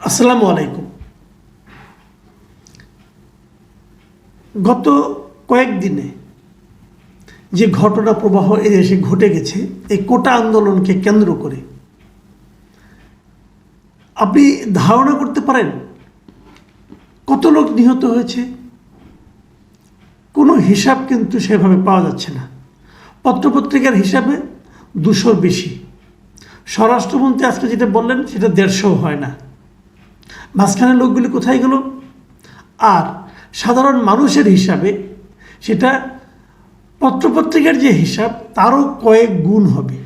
আসসালামু আলাইকুম। গত কয়েকদিনে যে ঘটনা প্রবাহ এদেশে ঘটে গেছে, এই কোটা আন্দোলনকে কেন্দ্র করে, আপনি ধারণা করতে পারেন কত লোক নিহত হয়েছে? কোনো হিসাব কিন্তু সেভাবে পাওয়া যাচ্ছে না। পত্রপত্রিকার হিসাবে দুশোর বেশি। স্বরাষ্ট্রমন্ত্রী আজকে যেটা বললেন, সেটা দেড়শো হয় না। মাঝখানে লোকগুলি কোথায় গেল? আর সাধারণ মানুষের হিসাবে সেটা পত্রপত্রিকার যে হিসাব, তারও কয়েক গুণ হবে।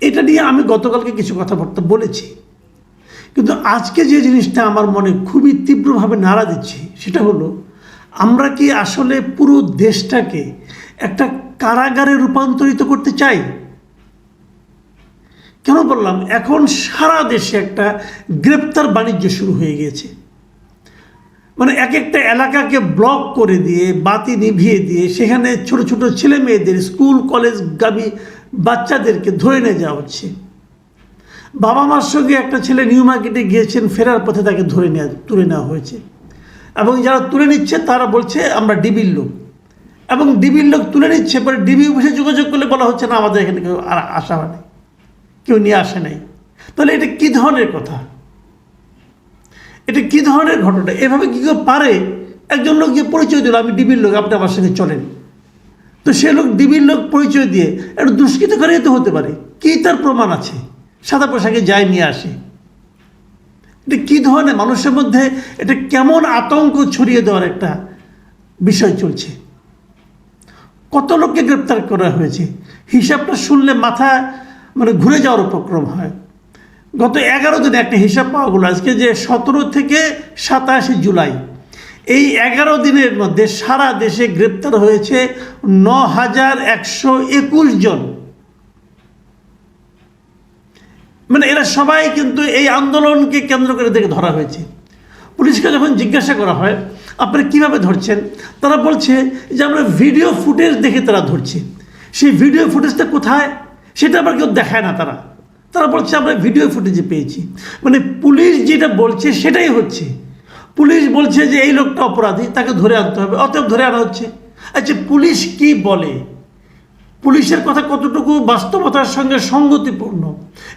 এটা নিয়ে আমি গতকালকে কিছু কথাবার্তা বলেছি। কিন্তু আজকে যে জিনিসটা আমার মনে খুবই তীব্রভাবে নাড়া দিচ্ছে, সেটা হলো, আমরা কি আসলে পুরো দেশটাকে একটা কারাগারে রূপান্তরিত করতে চাই? কেন বললাম? এখন সারা দেশে একটা গ্রেপ্তার বাণিজ্য শুরু হয়ে গিয়েছে। মানে এক একটা এলাকাকে ব্লক করে দিয়ে, বাতি নিভিয়ে দিয়ে, সেখানে ছোট ছোট ছেলে মেয়েদের স্কুল, কলেজ গাবি বাচ্চাদেরকে ধরে নিয়ে যাওয়া হচ্ছে। বাবা মার সঙ্গে একটা ছেলে নিউ মার্কেটে গিয়েছেন, ফেরার পথে তাকে ধরে নেওয়া তুলে নেওয়া হয়েছে। এবং যারা তুলে নিচ্ছে, তারা বলছে, আমরা ডিবির লোক। এবং ডিবির লোক তুলে নিচ্ছে, পরে ডিবি অফিসে যোগাযোগ করলে বলা হচ্ছে, না, আমাদের এখানে কেউ আর আসা হয়নি। কেউ নিয়ে আসে নাই। তাহলে এটা কী ধরনের কথা? এটা কী ধরনের ঘটনা? এভাবে কী কেউ পারে? একজন লোক গিয়ে পরিচয় দিল, আমি ডিবির লোক, আপনি আমার সঙ্গে চলেন। তো সে লোক ডিবির লোক পরিচয় দিয়ে একটা দুষ্কৃতকারী তো হতে পারে। কী তার প্রমাণ আছে? সাদা পোশাকে যায়, নিয়ে আসে। এটা কী ধরনের? মানুষের মধ্যে এটা কেমন আতঙ্ক ছড়িয়ে দেওয়ার একটা বিষয় চলছে। কত লোককে গ্রেপ্তার করা হয়েছে? হিসাবটা শুনলে মাথা মানে ঘুরে যাওয়ার উপক্রম হয়। গত এগারো দিনে একটা হিসাব পাওয়া গেলো, আজকে যে সতেরো থেকে সাতাশে জুলাই, এই এগারো দিনের মধ্যে সারা দেশে গ্রেপ্তার হয়েছে ন হাজার একশো একুশ জন। মানে এরা সবাই কিন্তু এই আন্দোলনকে কেন্দ্র করে দেখে ধরা হয়েছে। পুলিশকে যখন জিজ্ঞাসা করা হয়, আপনারা কীভাবে ধরছেন? তারা বলছে যে, আমরা ভিডিও ফুটেজ দেখে তারা ধরছে। সেই ভিডিও ফুটেজটা কোথায়? সেটা আবার কেউ দেখায় না তারা। তারা বলছে, আমরা ভিডিও ফুটেজে পেয়েছি। মানে পুলিশ যেটা বলছে, সেটাই হচ্ছে। পুলিশ বলছে যে, এই লোকটা অপরাধী, তাকে ধরে আনতে হবে। অতএব ধরে আনা হচ্ছে। আচ্ছা পুলিশ কি বলে? পুলিশের কথা কতটুকু বাস্তবতার সঙ্গে সঙ্গতিপূর্ণ?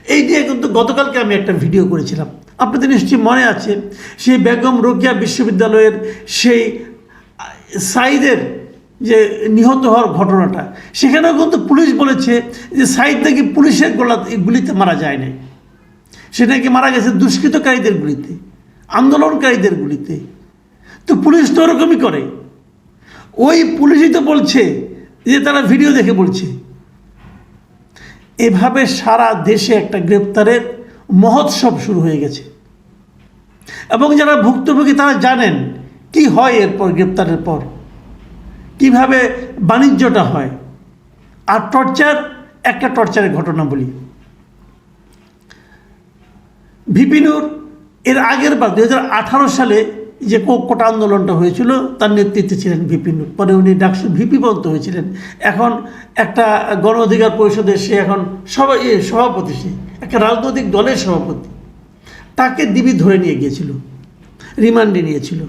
এই নিয়ে কিন্তু গতকালকে আমি একটা ভিডিও করেছিলাম। আপনাদের নিশ্চয়ই মনে আছে, সেই বেগম রোকিয়া বিশ্ববিদ্যালয়ের সেই সাইদের যে নিহত হওয়ার ঘটনাটা। সেখানেও কিন্তু পুলিশ বলেছে যে সাইদ নাকি পুলিশের গোলা গুলিতে মারা যায় নাই সে মারা গেছে দুষ্কৃতকারীদের গুলিতে, আন্দোলনকারীদের গুলিতে। তো পুলিশ তো ওরকমই করে। ওই পুলিশই তো বলছে যে তারা ভিডিও দেখে বলছে। এভাবে সারা দেশে একটা গ্রেপ্তারের মহোৎসব শুরু হয়ে গেছে। এবং যারা ভুক্তভোগী তারা জানেন কি হয় এরপর গ্রেপ্তারের পর। কীভাবে বাণিজ্যটা হয়? আর টর্চার, একটা টর্চারের ঘটনা বলি। ভিপিনুর এর আগের বার দু হাজার আঠারো সালে যে কোটা আন্দোলনটা হয়েছিল, তার নেতৃত্বে ছিলেন ভিপিনুর। পরে উনি ডাকসু ভিপি পর্যন্ত হয়েছিলেন। এখন একটা গণ অধিকার পরিষদের সে এখন সবাই সভাপতি সে, একটা রাজনৈতিক দলের সভাপতি। তাকে দিবি ধরে নিয়ে গিয়েছিল, রিমান্ডে নিয়েছিল।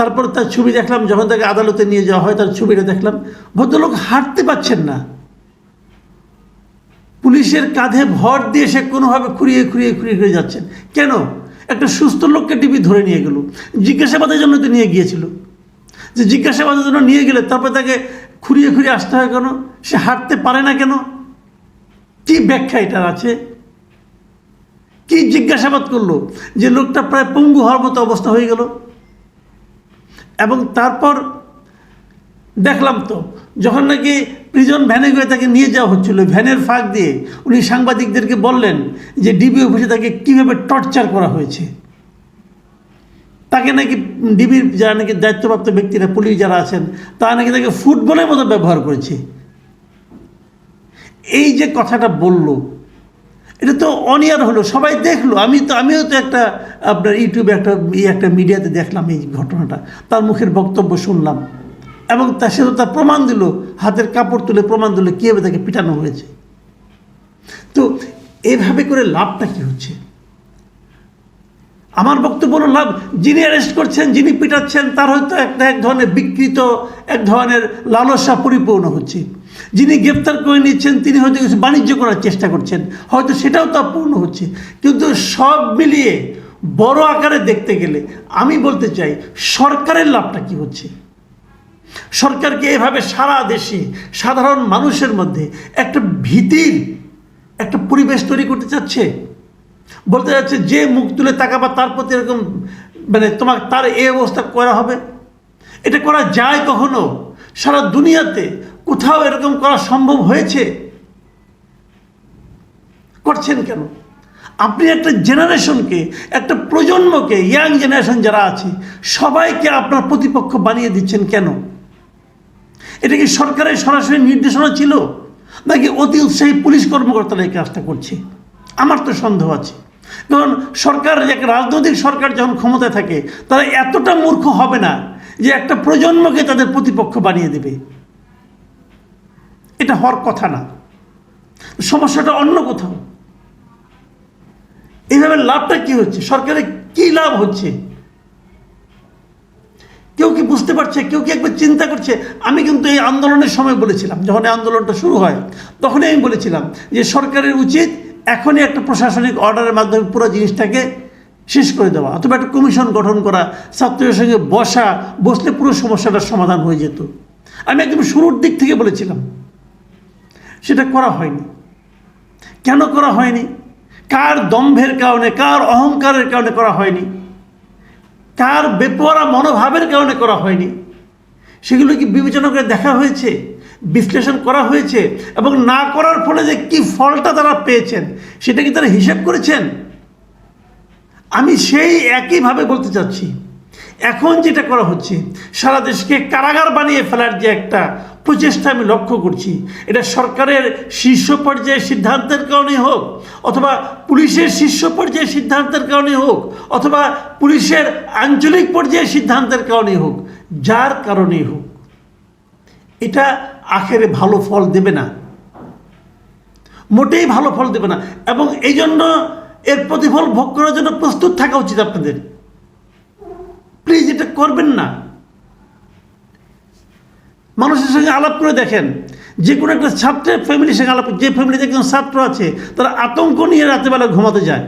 তারপর তার ছবি দেখলাম, যখন তাকে আদালতে নিয়ে যাওয়া হয়, তার ছবিটা দেখলাম। ভদ্রলোক হাঁটতে পারছেন না। পুলিশের কাঁধে ভর দিয়ে সে কোনোভাবে খুঁড়িয়ে খুঁড়িয়ে খুঁড়িয়ে খুঁড়িয়ে যাচ্ছেন। কেন? একটা সুস্থ লোককে টিভি ধরে নিয়ে গেল। জিজ্ঞাসাবাদের জন্য তো নিয়ে গিয়েছিল। যে জিজ্ঞাসাবাদের জন্য নিয়ে গেলে তারপরে তাকে খুঁড়িয়ে খুঁড়িয়ে আসতে হয় কেন? সে হাঁটতে পারে না কেন? কি ব্যাখ্যা এটার আছে? কি জিজ্ঞাসাবাদ করল? যে লোকটা প্রায় পঙ্গু হওয়ার মতো অবস্থা হয়ে গেল। এবং তারপর দেখলাম তো, যখন নাকি প্রিজন ভ্যানে করে তাকে নিয়ে যাওয়া হচ্ছিল ভ্যানের ফাঁক দিয়ে, উনি সাংবাদিকদেরকে বললেন যে ডিবি অফিসে তাকে কীভাবে টর্চার করা হয়েছে। তাকে নাকি ডিবির যারা নাকি দায়িত্বপ্রাপ্ত ব্যক্তিরা, পুলিশ যারা আছেন, তারা নাকি তাকে ফুটবলের মতো ব্যবহার করেছে। এই যে কথাটা বলল এটা তো অনিয়ার হলো, সবাই দেখল। আমি তো, আমিও তো একটা, আপনার ইউটিউবে একটা ই একটা মিডিয়াতে দেখলাম এই ঘটনাটা, তার মুখের বক্তব্য শুনলাম। এবং তা, সে তো তার প্রমাণ দিল, হাতের কাপড় তুলে প্রমাণ দিল কীভাবে তাকে পিটানো হয়েছে। তো এভাবে করে লাভটা কী হচ্ছে? আমার বক্তব্য হলো লাভ, যিনি অ্যারেস্ট করছেন, যিনি পিটাচ্ছেন, তার হয়তো একটা, এক ধরনের বিকৃত, এক ধরনের লালসা পরিপূর্ণ হচ্ছে। যিনি গ্রেপ্তার করে নিচ্ছেন তিনি হয়তো কিছু বাণিজ্য করার চেষ্টা করছেন। হয়তো সেটাও তার পূর্ণ হচ্ছে। কিন্তু সব মিলিয়ে বড় আকারে দেখতে গেলে, আমি বলতে চাই, সরকারের লাভটা কি হচ্ছে? সরকারকে এভাবে সারা দেশে সাধারণ মানুষের মধ্যে একটা ভীতির একটা পরিবেশ তৈরি করতে চাচ্ছে? বলতে যাচ্ছে যে মুখ তুলে তাকাবা, তার প্রতি এরকম মানে তোমার, তার এই অবস্থা করা হবে? এটা করা যায় কখনো? সারা দুনিয়াতে কোথাও এরকম করা সম্ভব হয়েছে? করছেন কেন? আপনি একটা জেনারেশনকে, একটা প্রজন্মকে, ইয়াং জেনারেশন যারা আছে, সবাইকে আপনার প্রতিপক্ষ বানিয়ে দিচ্ছেন কেন? এটা কি সরকারের সরাসরি নির্দেশনা ছিল? নাকি অতি উৎসাহী পুলিশ কর্মকর্তারা এই কাজটা করছে? আমার তো সন্দেহ আছে। কারণ সরকার এক রাজনৈতিক সরকার যখন ক্ষমতায় থাকে, তারা এতটা মূর্খ হবে না যে একটা প্রজন্মকে তাদের প্রতিপক্ষ বানিয়ে দেবে। এটা হওয়ার কথা না। সমস্যাটা অন্য কোথাও। এইভাবে লাভটা কি হচ্ছে? সরকারের কি লাভ হচ্ছে? কেউ কি বুঝতে পারছে? কেউ কি একবার চিন্তা করছে? আমি কিন্তু এই আন্দোলনের সময় বলেছিলাম, যখন এই আন্দোলনটা শুরু হয়, তখনই আমি বলেছিলাম যে সরকারের উচিত এখনই একটা প্রশাসনিক অর্ডারের মাধ্যমে পুরো জিনিসটাকে শেষ করে দেওয়া, অথবা একটা কমিশন গঠন করা, ছাত্রদের সঙ্গে বসা, বসলে পুরো সমস্যাটার সমাধান হয়ে যেত। আমি একদম শুরুর দিক থেকে বলেছিলাম। সেটা করা হয়নি। কেন করা হয়নি? কার দম্ভের কারণে, কার অহংকারের কারণে করা হয়নি? কার বেপরা মনোভাবের কারণে করা হয়নি? সেগুলো কি বিবেচনা করে দেখা হয়েছে? বিশ্লেষণ করা হয়েছে? এবং না করার ফলে যে কি ফলটা তারা পেয়েছেন, সেটা কি তারা হিসেব করেছেন? আমি সেই একইভাবে বলতে চাচ্ছি। এখন যেটা করা হচ্ছে, সারা দেশকে কারাগার বানিয়ে ফেলার যে একটা প্রচেষ্টা আমি লক্ষ্য করছি। এটা সরকারের শীর্ষ পর্যায়ের সিদ্ধান্তের কারণে হোক, অথবা পুলিশের শীর্ষ পর্যায়ের সিদ্ধান্তের কারণে হোক, অথবা পুলিশের আঞ্চলিক পর্যায়ের সিদ্ধান্তের কারণে হোক, যার কারণেই হোক। এটা আখেরে ভালো ফল দেবে না। মোটেই ভালো ফল দেবে না। এবং এই জন্য এর প্রতিফল ভোগ করার জন্য প্রস্তুত থাকা উচিত আপনাদের। প্লিজ এটা করবেন না। মানুষের সঙ্গে আলাপ করে দেখেন। যে কোনো একটা ছাত্রের ফ্যামিলির সঙ্গে আলাপ যে ফ্যামিলিতে একজন ছাত্র আছে, তারা আতঙ্ক নিয়ে রাতেবেলা ঘুমাতে যায়।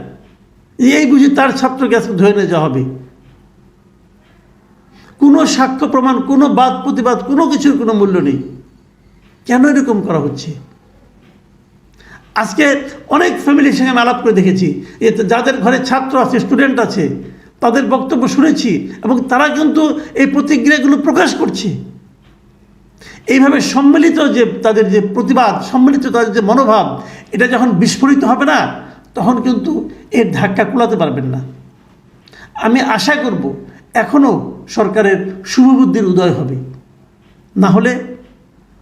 এই বুঝি তার ছাত্রকে আজকে ধরে নিয়ে যাওয়া হবে। কোনো সাক্ষ্য প্রমাণ, কোনো বাদ প্রতিবাদ, কোনো কিছুর কোনো মূল্য নেই। কেন এরকম করা হচ্ছে? আজকে অনেক ফ্যামিলির সঙ্গে আমি আলাপ করে দেখেছি। যাদের ঘরে ছাত্র আছে স্টুডেন্ট আছে, তাদের বক্তব্য শুনেছি এবং তারা কিন্তু এই প্রতিক্রিয়াগুলো প্রকাশ করছে। এইভাবে সম্মিলিত যে তাদের যে প্রতিবাদ, সম্মিলিত তাদের যে মনোভাব, এটা যখন বিস্ফোরিত হবে না, তখন কিন্তু এর ধাক্কা কুলাতে পারবেন না। আমি আশা করব এখনও সরকারের শুভবুদ্ধির উদয় হবে। না হলে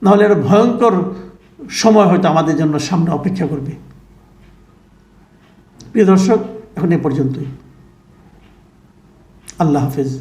না হলে একটা ভয়ঙ্কর সময় হয়তো আমাদের জন্য সামনে অপেক্ষা করবে। প্রিয় দর্শক, এখন এ পর্যন্তই। আল্লাহ হাফেজ।